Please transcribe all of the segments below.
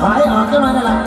来啊，进来的来。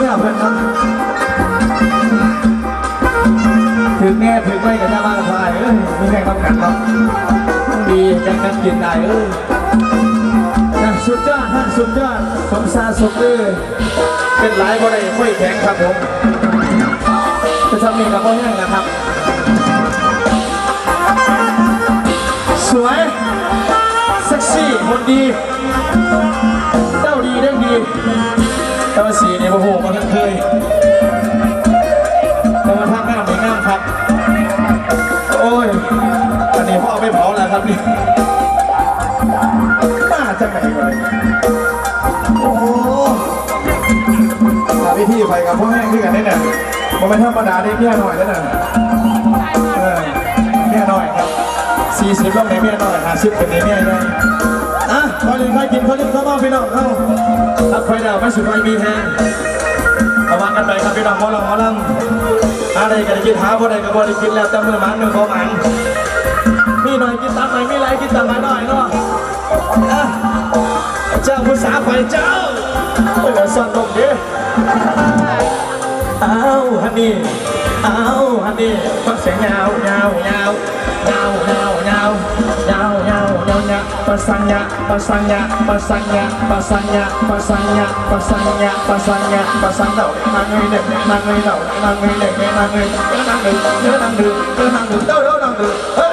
เมื่อเพื่อนบถึงแน่ถึงไม่กันได้บ้านงพายเออมีแรงกำกับครับดีจังกันกินได้เออนะสุดยอดท่านสุดยอดสมซาสมเออเป็นหลายบริเวณค่อยแข็งครับผมจะทำมีกับพ่อแห้งนะครับ สวยเซ็กซี่คนดีเจ้าดีเรื่องดีเต้าสีเนี่ยโอ้โห มาจากไหนวะเนี่ยโอ้โหหาวิธีไปกับพ่อแห้งขึ้นกันได้เนี่ยมันไม่ธรรมดาได้เมียหน่อยแล้วน่ะเออเมียหน่อยครับสี่สิบต้องในเมียหน่อยห้าสิบเป็นในเมียหน่อยอะพอดีใครกินเขาจะเข้ามาพี่น้องเข้ารับไฟดาไม่สุดไฟมีแทงระวังกันไปครับพี่น้องหมอลำหมอลำอะไรกันกินหาบ่ได้ก็บ่ได้กินแล้วแต่มือหมันมือขอหมัน trang muốn xã phải cháu Ôi là sao đồng đế Áo honey Áo honey. Con sẽ nhào nhào nhào. Nhào nhào nhào. Nhào nhào nhào nhào. Pasanya Pasanya Pasanya Pasanya Pasanya Pasanya Pasanya Pasang đầu Nàng người đẹp Nàng người đầu Nàng người đẹp Nàng người Nàng người Nàng người Nàng người Nàng người Đâu đâu nàng người